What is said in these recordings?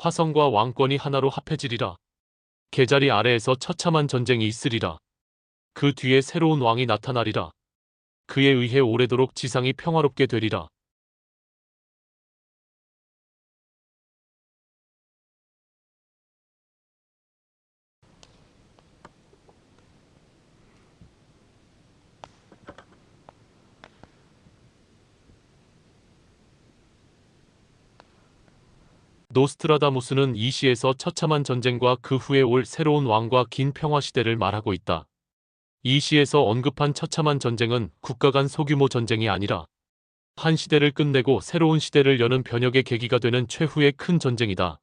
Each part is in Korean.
화성과 왕권이 하나로 합해지리라. 계자리 아래에서 처참한 전쟁이 있으리라. 그 뒤에 새로운 왕이 나타나리라. 그에 의해 오래도록 지상이 평화롭게 되리라. 노스트라다무스는 이 시에서 처참한 전쟁과 그 후에 올 새로운 왕과 긴 평화 시대를 말하고 있다. 이 시에서 언급한 처참한 전쟁은 국가 간 소규모 전쟁이 아니라 한 시대를 끝내고 새로운 시대를 여는 변혁의 계기가 되는 최후의 큰 전쟁이다.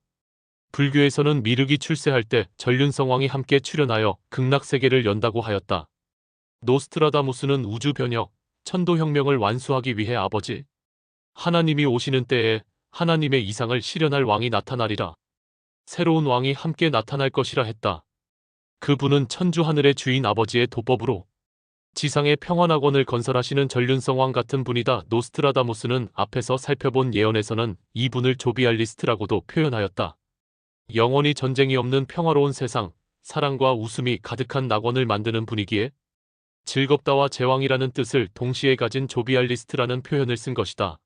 불교에서는 미륵이 출세할 때 전륜성왕이 함께 출현하여 극락세계를 연다고 하였다. 노스트라다무스는 우주 변혁, 천도혁명을 완수하기 위해 아버지 하나님이 오시는 때에 하나님의 이상을 실현할 왕이 나타나리라. 새로운 왕이 함께 나타날 것이라 했다. 그분은 천주 하늘의 주인 아버지의 도법으로 지상의 평안학원을 건설하시는 전륜성 왕 같은 분이다. 노스트라다무스는 앞에서 살펴본 예언에서는 이분을 조비알리스트라고도 표현하였다. 영원히 전쟁이 없는 평화로운 세상, 사랑과 웃음이 가득한 낙원을 만드는 분위기에 즐겁다와 제왕이라는 뜻을 동시에 가진 조비알리스트라는 표현을 쓴 것이다.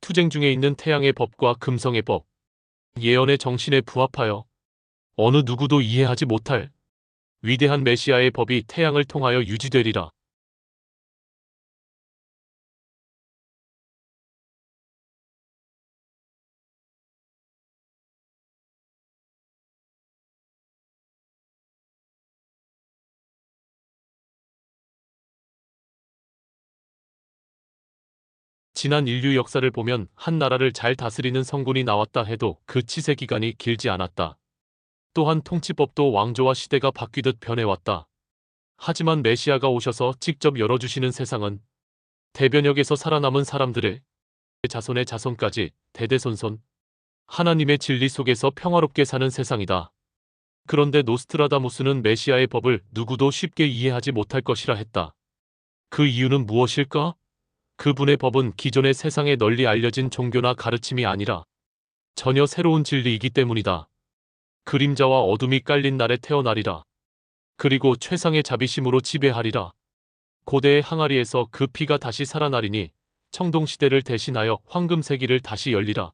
투쟁 중에 있는 태양의 법과 금성의 법, 예언의 정신에 부합하여 어느 누구도 이해하지 못할 위대한 메시아의 법이 태양을 통하여 유지되리라. 지난 인류 역사를 보면 한 나라를 잘 다스리는 성군이 나왔다 해도 그 치세 기간이 길지 않았다. 또한 통치법도 왕조와 시대가 바뀌듯 변해왔다. 하지만 메시아가 오셔서 직접 열어주시는 세상은 대변역에서 살아남은 사람들의 자손의 자손까지 대대손손 하나님의 진리 속에서 평화롭게 사는 세상이다. 그런데 노스트라다무스는 메시아의 법을 누구도 쉽게 이해하지 못할 것이라 했다. 그 이유는 무엇일까? 그분의 법은 기존의 세상에 널리 알려진 종교나 가르침이 아니라 전혀 새로운 진리이기 때문이다. 그림자와 어둠이 깔린 날에 태어나리라. 그리고 최상의 자비심으로 지배하리라. 고대의 항아리에서 그 피가 다시 살아나리니 청동시대를 대신하여 황금세기를 다시 열리라.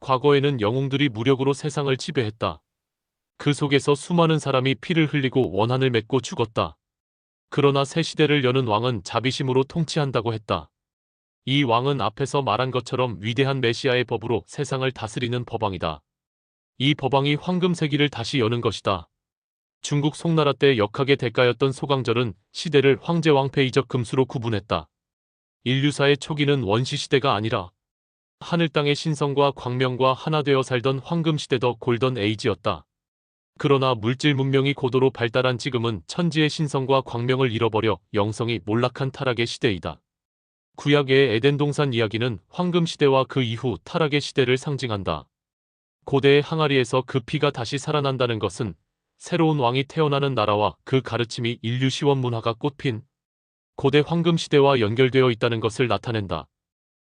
과거에는 영웅들이 무력으로 세상을 지배했다. 그 속에서 수많은 사람이 피를 흘리고 원한을 맺고 죽었다. 그러나 새 시대를 여는 왕은 자비심으로 통치한다고 했다. 이 왕은 앞에서 말한 것처럼 위대한 메시아의 법으로 세상을 다스리는 법왕이다. 이 법왕이 황금세기를 다시 여는 것이다. 중국 송나라 때 역학의 대가였던 소강절은 시대를 황제왕폐이적 금수로 구분했다. 인류사의 초기는 원시시대가 아니라 하늘 땅의 신성과 광명과 하나 되어 살던 황금시대 더 골던 에이지였다. 그러나 물질 문명이 고도로 발달한 지금은 천지의 신성과 광명을 잃어버려 영성이 몰락한 타락의 시대이다. 구약의 에덴 동산 이야기는 황금시대와 그 이후 타락의 시대를 상징한다. 고대의 항아리에서 그 피가 다시 살아난다는 것은 새로운 왕이 태어나는 나라와 그 가르침이 인류 시원 문화가 꽃핀 고대 황금시대와 연결되어 있다는 것을 나타낸다.